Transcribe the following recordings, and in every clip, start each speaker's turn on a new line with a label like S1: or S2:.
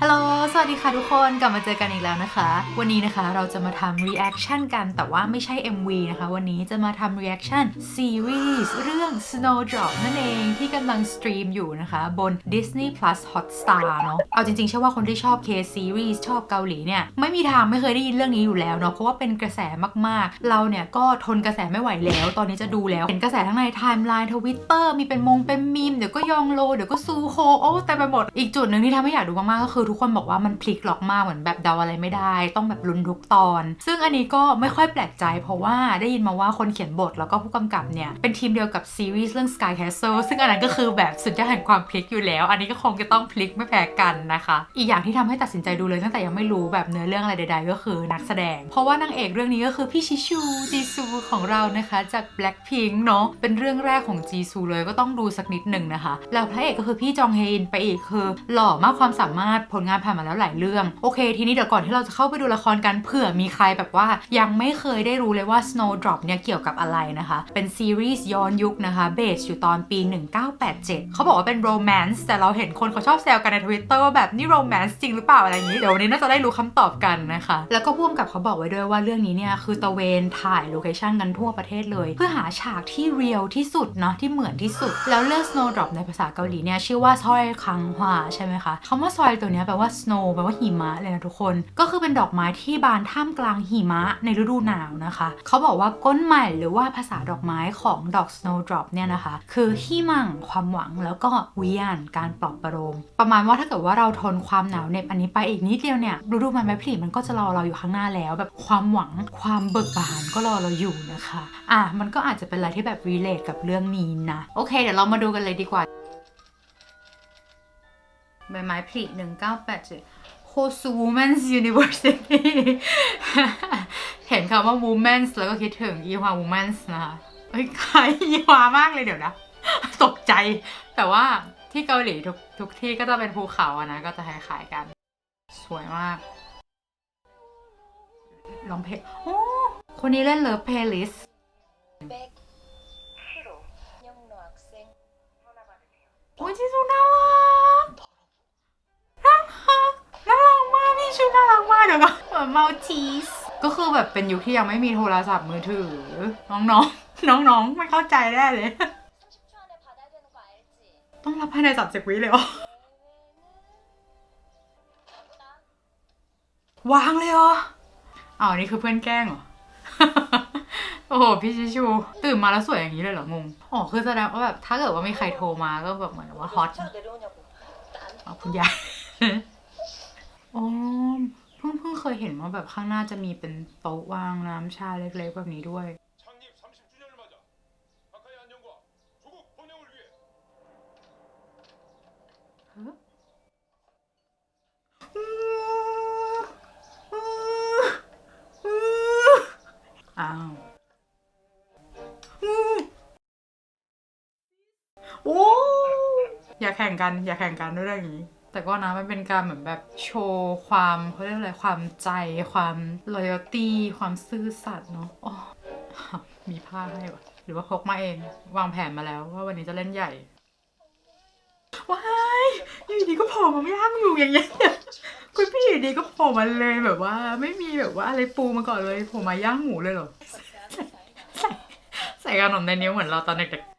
S1: ฮัลโหล สวัสดีค่ะทุกคน กลับมาเจอกันอีกแล้วนะคะ วันนี้นะคะเราจะมาทำ reaction กัน แต่ว่าไม่ใช่ MV นะคะ วันนี้จะมาทำ reaction series เรื่อง Snowdrop นั่นเองที่กำลังสตรีมอยู่นะคะ บน Disney Plus Hotstar เนาะ เอาจริงๆ เชื่อว่าคนที่ชอบ K series ชอบเกาหลีเนี่ย ไม่มีทางไม่เคยได้ยินเรื่องนี้อยู่แล้วเนาะ เพราะว่าเป็นกระแสมากๆ เราเนี่ยก็ทนกระแสไม่ไหวแล้ว ตอนนี้จะดูแล้ว เห็นกระแสทั้งในไทม์ไลน์ทวิตเตอร์มีเป็นมงเป็นมีม เดี๋ยวก็ยองโล เดี๋ยวก็ซูโฮโอ้แต่ไปหมด อีกจุดหนึ่งที่ทำให้อยากดูมากๆ ก็คือทุกคนบอกว่ามันพลิกล็อกมากเหมือนแบบเดาอะไรไม่ได้ ต้องแบบลุ้นทุกตอน ซึ่งอันนี้ก็ไม่ค่อยแปลกใจ เพราะว่าได้ยินมาว่าคนเขียนบทแล้วก็ผู้กำกับเนี่ย เป็นทีมเดียวกับซีรีส์เรื่อง Sky Castle ซึ่งอันนั้นก็คือแบบสุดยอดแห่งความพลิกอยู่แล้ว อันนี้ก็คงจะต้องพลิกไม่แพ้กันนะคะ อีกอย่างที่ทำให้ตัดสินใจดูเลยตั้งแต่ยังไม่รู้แบบเนื้อเรื่องอะไรใด ๆ ก็คือนักแสดง เพราะว่านางเอกเรื่องนี้ก็คือพี่ชิชูจีซูของเรานะคะจาก Blackpink เนาะเป็นเรื่องแรกของจีซูเลยก็ต้องดูสักนิดหนึ่งนะคะแล้วพระเอกก็คือพี่จองเฮอินไปอีกคือ หล่อมากความสามารถผลงานผ่านมาแล้วหลายเรื่อง โอเค ทีนี้เดี๋ยวก่อนที่เราจะเข้าไปดูละครกันเผื่อมีใครแบบว่า ยังไม่เคยได้รู้เลยว่า Snowdrop เนี่ยเกี่ยวกับอะไรนะคะ เป็นซีรีส์ย้อนยุคนะคะเบสอยู่ตอนปี 1987 เขาบอกว่าเป็นโรแมนต์แต่เราเห็นคนเขาชอบแซวกันในทวิตเตอร์ว่าแบบนี่โรแมนต์จริงหรือเปล่าอะไรอย่างนี้เดี๋ยววันนี้น่าจะได้รู้คำตอบกันนะคะ แล้วก็พ่วงกับเขาบอกไว้ด้วยว่าเรื่องนี้เนี่ยคือตะเวนถ่ายโลเคชั่นกันทั่วประเทศเลย เพื่อหาฉากที่เรียลที่สุดเนาะที่เหมือนที่สุด แล้วเรื่อง Snowdrop ในภาษาเกาหลีเนี่ยชื่อว่าซอยคังฮวาใช่ไหมคะคำว่าซอยตัวเนี้แปลว่า snow แปลว่าหิมะเลยนะทุกคน ก็คือเป็นดอกไม้ที่บานท่ามกลางหิมะในฤดูหนาวนะคะ เขาบอกว่าก้นใหม่หรือว่าภาษาดอกไม้ของดอก snowdrop เนี่ยนะคะ คือฮิมังความหวังแล้วก็วิญญาณการปลอบประโลมประมาณว่าถ้าเกิดว่าเราทนความหนาวเหน็บอันนี้ไปอีกนิดเดียวเนี่ยฤดูใบไม้ผลิมันก็จะรอเราอยู่ข้างหน้าแล้วแบบความหวังความเบิกบานก็รอเราอยู่นะคะ อะมันก็อาจจะเป็นอะไรที่แบบ relate กับเรื่องนี้นะ โอเค เดี๋ยวเรามาดูกันเลยดีกว่า ใบไม้ผลิ1987 Hosu Women's University เห็นคำว่า Women's แล้วก็คิดถึงอีฮวา Women's นะคะเฮ้ยคล้ายอีฮวามากเลยเดี๋ยวนะ ตกใจ แต่ว่าที่เกาหลีทุกทุกที่ก็จะเป็นภูเขาอะนะ ก็จะคล้ายๆกัน สวยมากลองเพลงโอ้คนนี้เล่นเลิฟเพล
S2: ย์ลิสต์
S1: โอ้ยจีซูน่า ชื่อน่ารักมากเดี๋ยวก็เหมือนมาทีสก็คือแบบเป็นยุคที่ยังไม่มีโทรศัพท์มือถือ น้องๆ น้องๆ ไม่เข้าใจได้เลย ต้องรับภายในสามสิบวิเลยเหรอวางเลยเหรออ้าวนี่คือเพื่อนแกล้งเหรอ โอ้โห พี่ชิชู ตื่นมาแล้วสวยอย่างนี้เลยเหรองง อ๋อ คือแสดงว่าแบบถ้าเกิดว่ามีใครโทรมาก็แบบเหมือนว่าฮอตคุณยาย งเคยเห็นว่าแบบข้างหน้าจะมีเป็นโต๊ะวางน้ำชาเล็กๆแบบนี้ด้วย อ้าวโอ้อย่าแข่งกัน อย่าแข่งกันด้วยเรื่องนี้ แต่ก็นะมันเป็นการเหมือนแบบโชว์ความเขาเรียกอะไรความใจความ loyalty ความซื่อสัตย์เนาะอ๋อมีผ้าให้วะหรือว่าพกมาเอง วางแผนมาแล้วว่าวันนี้จะเล่นใหญ่ว้ายอยู่ดีก็โผล่มาไม่ย่างอยู่อย่างเงี้ยคุณพี่อยู่ดีก็โผล่มาเลยแบบว่า ไม่มีแบบว่าอะไรปูมาก่อนเลยโผล่มาย่างหมูเลยเหรอใส่ใส่ขนมในนิ้วเหมือนเราตอนเด็กๆ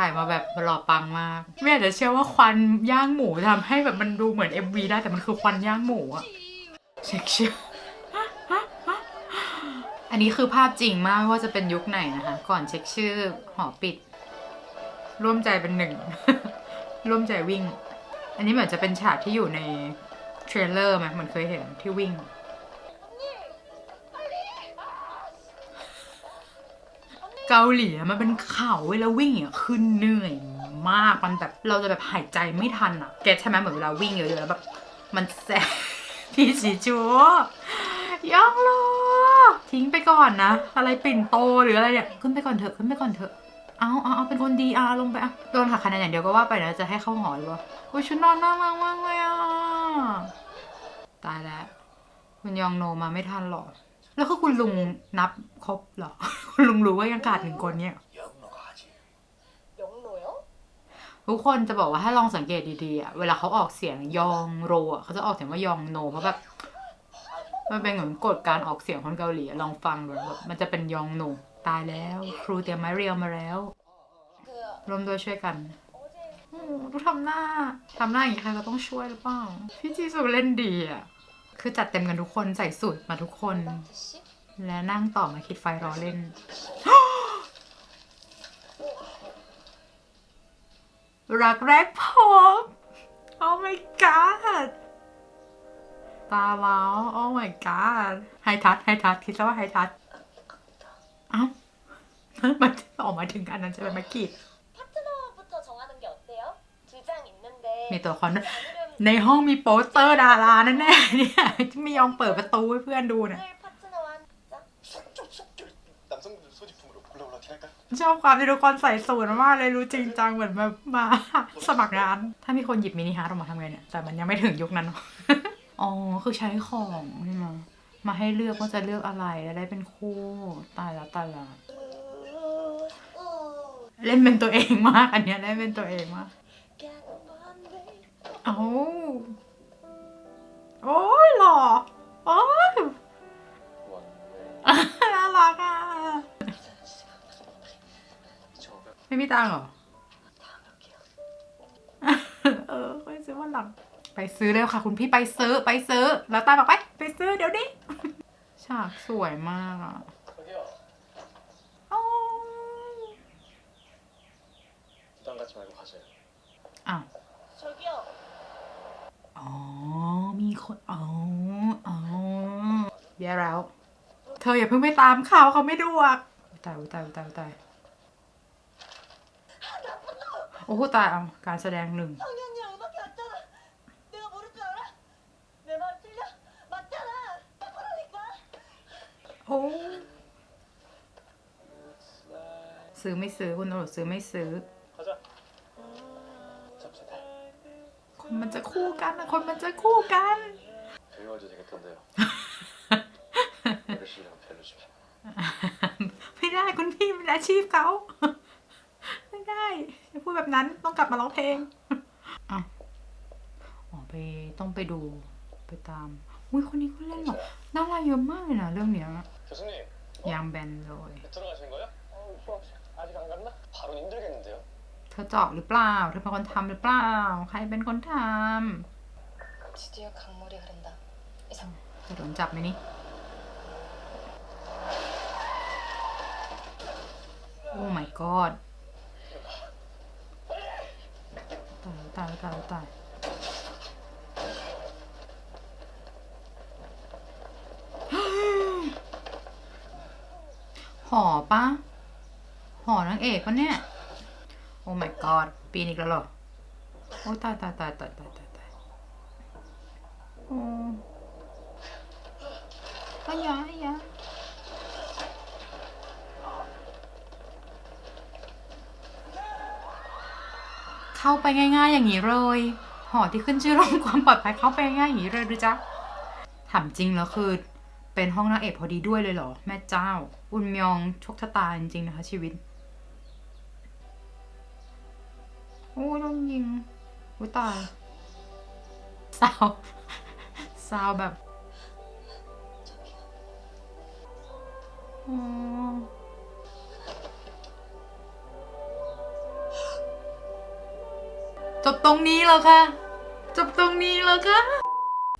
S1: ถ่ายมาแบบหล่อปังมาก ไม่อยากจะเชื่อว่าควันย่างหมูทำให้แบบมันดูเหมือน MV ได้แต่มันคือควันย่างหมูอะเช็คชื่ออันนี้คือภาพจริงมากไม่ว่าจะเป็นยุคไหนนะคะ ก่อนเช็คชื่อหอปิด ร่วมใจเป็นหนึ่ง ร่วมใจวิ่ง อันนี้เหมือนจะเป็นฉากที่อยู่ในเทรลเลอร์ไหมเหมือนเคยเห็นที่วิ่ง เกาหลีมันเป็นเขาเวลาวิ่งอะคือเหนื่อยมากมันแบบเราจะแบบหายใจไม่ทันอะเก็ตใช่ไหมเหมือนเวลาวิ่งเยอะๆแล้วแบบมันแสบพี่สีจูยังรอทิ้งไปก่อนนะ อะไรปิ่นโตหรืออะไรเนี่ยขึ้นไปก่อนเถอะขึ้นไปก่อนเถอะเอาเอาเอาเป็นคนดีอาลงไปอะโดนหักคะแนนอย่างเดียวก็ว่าไปนะจะให้เข้าหอหรือเปล่าโอ้ยชุดนอนน่ารักมากเลยอะตายแล้ว คุณยองโนมาไม่ทันหรอกแล้วคือคุณลุงนับครบหรอ ลุงรู้ว่ายังขาดหนึ่งคนเนี่ย ทุกคนจะบอกว่าถ้าลองสังเกตดีๆอะเวลาเขาออกเสียงยองโรอะเขาจะออกเสียงว่ายองโนเพราะแบบมันเป็นเหมือนกฎการออกเสียงคนเกาหลีลองฟังดูมันจะเป็นยองโนตายแล้ว ครูเตรียมไม้เรียวมาแล้วรวมด้วยช่วยกันดูทำหน้าทำหน้าอย่างใครก็ต้องช่วยหรือเปล่าพี่จีสุเล่นดีอะคือจัดเต็มกันทุกคนใส่สูตรมาทุกคน และนั่งต่อมาคิดไฟรอเล่น รักแรกพบ Oh my god ตาล้าว Oh my god ไฮทัชไฮทัชคิดซะว่าไฮทัชเอ้ามันออกมาถึงอันนั้นใช่ไหมมากิ
S2: ด
S1: มีตัวค
S2: อน
S1: ในห้องมีโปสเตอร์ดาราแน่เนี่ยไม่ยอมเปิดประตูให้เพื่อนดูเนี่ย ชอบความที่ทุกคนใส่สูทมากเลยรู้จริงจังเหมือนแบมา สมัครงาน ถ้ามีคนหยิบมินิฮาร์ดออกมาทำไงเนี่ย แต่มันยังไม่ถึงยุคนั้น อ๋อ คือใช้ของใช่ไหมมาให้เลือกว่าจะเลือกอะไรแล้วได้เป็นคู่ ตายละตายละเล่นเป็นตัวเองมาก อันเนี้ยเล่นเป็นตัวเองมากโอ้โอ้ยหล่อโอ้ยน่ารักอะ ไม่มีตังหรอตังเอยวเออไปซื้อวันหลัง ไปซื้อเร็วค่ะ คุณพี่ไปซื้อไปซื้อ แล้วตาบอกไป ไปซื้อเดี๋ยวนี้ ฉากสวยมากอะอ้าวอ๋อ มีคนอ๋ออ๋อแย่แล้ว เธออย่าเพิ่งไปตามข่าวเขาไม่ดูอะตายตายตายตาย โอ้โหตายเอาการแสดงหนึ่ง
S2: 성현이 음악이 왔잖아 내가 모를 줄 알아? 내 말 틀려? 맞잖아 그러니까
S1: โอ้ซื้อไม่ซื้อคุณตำรวจซื้อไม่ซื้อ
S3: 가자 잡채다
S1: คนมันจะคู่กันนะคนมันจะคู่กัน
S3: 배워도 되겠던데요 어르신이랑 별로 좀
S1: ไม่ได้คุณพี่เป็นอาชีพเขา ได้อย่พูดแบบนั้นต้องกลับมาร้องเพลงอะอ๋อไปต้องไปดูไปตามอุ้ยคนนี้ก็เล่นหรอน่ารักเยอะมากเลยนะเรื่องเนี้ยยางแบนเลยเธอจอบหรือเปล่าเธอเป็นคนทำหรือเปล่า ใครเป็นคนทำจะโดนจับไหมนี่โอ้ my god ตายตายตายตายห่อปะห่อนางเอกปะเนี่ย โอ้ my god ปีนอีกแล้วเหรอ โอ้ตายตายตายตายตาย เข้าไปง่าย ๆ อย่างนี้เลย หอที่ขึ้นชื่อเรื่องความปลอดภัยเข้าไปง่ายอย่างนี้เลยหรือจ๊ะถามจริงแล้วคือ เป็นห้องนางเอกพอดีด้วยเลยเหรอ แม่เจ้า อุนมยองโชคชะตาจริงๆนะคะ ชีวิต โอ้ยโดนยิงอุ้ยตายซาวซาวแบบ อ๋อ จบตรงนี้แล้วค่ะ จบตรงนี้แล้วค่ะ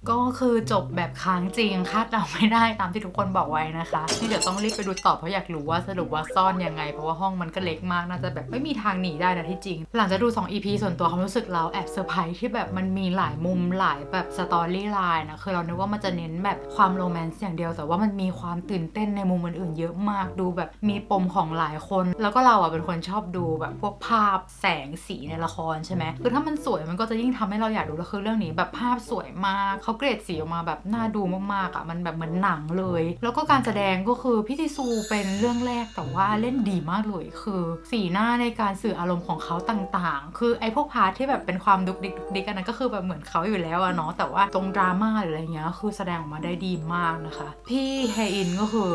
S1: ก็คือจบแบบค้างจริงคาดเดาไม่ได้ตามที่ทุกคนบอกไว้นะคะนี่เดี๋ยวต้องรีบไปดูต่อเพราะอยากรู้ว่าสรุปว่าซ่อนยังไง เพราะว่าห้องมันก็เล็กมากน่าจะแบบไม่มีทางหนีได้นะที่จริง หลังจากดู 2 EP ส่วนตัวความรู้สึกเราแอบเซอร์ไพรส์ที่แบบมันมีหลายมุมหลายแบบสตอรี่ไลน์นะคือเรานึกว่ามันจะเน้นแบบความโรแมนต์อย่างเดียว แต่ว่ามันมีความตื่นเต้นในมุมอื่นๆ เยอะมากดูแบบมีปมของหลายคน แล้วก็เราอะเป็นคนชอบดูแบบพวกภาพแสงสีในละครใช่ไหมคือถ้ามันสวยมันก็จะยิ่งทำให้เราอยากดูแล้วคือเรื่องนี้แบบภาพสวยมากเขาเกรดสีออกมาแบบน่าดูมากๆอะมันแบบเหมือนหนังเลย แล้วก็การแสดงก็คือพี่ทิซูเป็นเรื่องแรกแต่ว่าเล่นดีมากเลย คือสีหน้าในการสื่ออารมณ์ของเขาต่างๆ คือไอ้พวกพาร์ทที่แบบเป็นความดุกดิกดุกดิกกันนั้นก็คือแบบเหมือนเขาอยู่แล้วอะเนาะแต่ว่าตรงดราม่าหรืออะไรเงี้ยคือแสดงออกมาได้ดีมากนะคะ พี่เฮอินก็คือ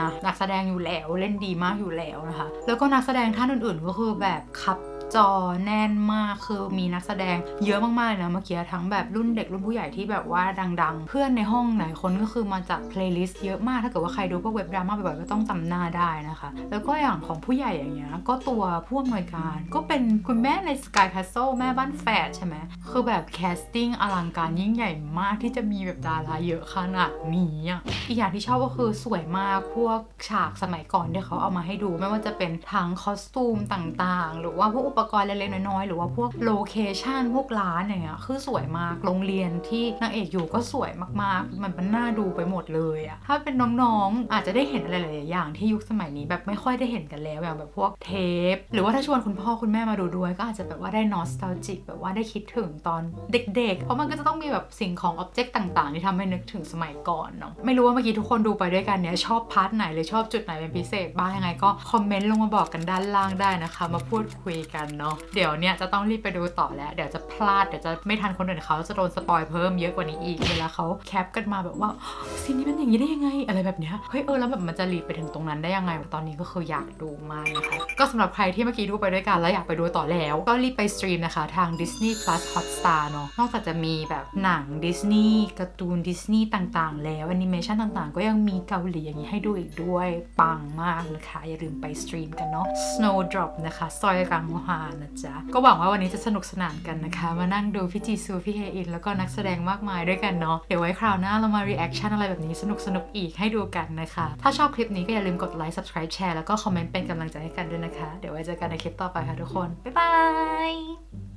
S1: นะนักแสดงอยู่แล้วเล่นดีมากอยู่แล้วนะคะ แล้วก็นักแสดงท่านอื่นๆก็คือแบบคับ จอแน่นมากคือมีนักแสดงเยอะมากๆเลยนะเมื่อกี้ทั้งแบบรุ่นเด็กรุ่นผู้ใหญ่ที่แบบว่าดัง ๆ เพื่อนในห้องไหนคนก็คือมาจากเพลย์ลิสต์เยอะมากถ้าเกิดว่าใครดูพวกเว็บดราม่าบ่อยๆก็ต้องจำหน้าได้นะคะ แล้วก็อย่างของผู้ใหญ่อย่างเงี้ยก็ตัวผู้อำนวยการ ก็เป็นคุณแม่ใน Sky Castle แม่บ้านแฝดใช่ไหมคือแบบแคสติ้งอลังการยิ่งใหญ่มากที่จะมีแบบดาราเยอะขนาดนี้อะอีกอย่างที่ชอบก็คือสวยมากพวกฉากสมัยก่อนที่เขาเอามาให้ดู ไม่ว่าจะเป็นทั้งคอสตูมต่างๆ หรือว่าพวกอุปกรณ์เล็กๆน้อยๆหรือว่าพวกโลเคชันพวกร้านอย่างเงี้ยคือสวยมากโรงเรียนที่นางเอกอยู่ก็สวยมากๆ มันเป็นน่าดูไปหมดเลยอะถ้าเป็นน้องๆอาจจะได้เห็นอะไรหลายๆอย่างที่ยุคสมัยนี้แบบไม่ค่อยได้เห็นกันแล้วอย่างแบบพวกเทป หรือว่าถ้าชวนคุณพ่อคุณแม่มาดูด้วย ก็อาจจะแบบว่าได้นอสตาจิกแบบว่าได้คิดถึงตอนเด็ก ๆ เพราะมันก็จะต้องมีแบบสิ่งของอ็อบเจกต์ต่างๆ ที่ทำให้นึกถึงสมัยก่อนเนาะไม่รู้ว่าเมื่อกี้ทุกคนดูไปด้วยกันเนี่ยชอบพาร์ทไหนหรือชอบจุดไหนเป็นพิเศษบ้างยังไงก็คอมเมนต์ลงมาบอกกันด้านล่างได้นะคะ มาพูดคุยกันเนาะเดี๋ยวเนี่ยจะต้องรีบไปดูต่อแล้ว เดี๋ยวจะพลาดเดี๋ยวจะไม่ทันคนอื่นเขาจะโดนสปอยเพิ่มเยอะกว่านี้อีกเวลาเขาแคปกันมาแบบว่าซีนนี้เป็นอย่างนี้ได้ยังไง อะไรแบบเนี้ยเฮ้ยเออแล้วแบบมันจะรีดไปถึงตรงนั้นได้ยังไงตอนนี้ก็คืออยากดูมากนะคะก็สำหรับใครที่เมื่อกี้ดูไปด้วยกันแล้วอยากไปดูต่อแล้ว ก็รีบไปสตรีมนะคะทาง Disney Plus Hotstar เนาะนอกจากจะมีแบบหนังดิสนีย์การ์ตูนดิสนีย์ต่างๆ แล้วแอนิเมชันต่างๆ ก็ยังมีเกาหลีอย่างนี้ให้ดูอีกด้วยปังมากเลยค่ะอย่าลืมไปสตรีมกันเนาะ Snowdrop นะคะซอยกังฮานะจ๊ะ ก็หวังว่าวันนี้จะสนุกสนานกันนะคะ มานั่งดูพี่จีซู พี่เฮอิน แล้วก็นักแสดงมากมายด้วยกันเนาะ เดี๋ยวไว้คราวหน้าเรามารีแอคชั่นอะไรแบบนี้สนุกสนุกอีกให้ดูกันนะคะ ถ้าชอบคลิปนี้ก็อย่าลืมกดไลค์ subscribe แชร์แล้วก็คอมเมนต์เป็นกำลังใจให้กันด้วยนะคะ เดี๋ยวไว้เจอกันในคลิปต่อไปค่ะทุกคน บ๊ายบาย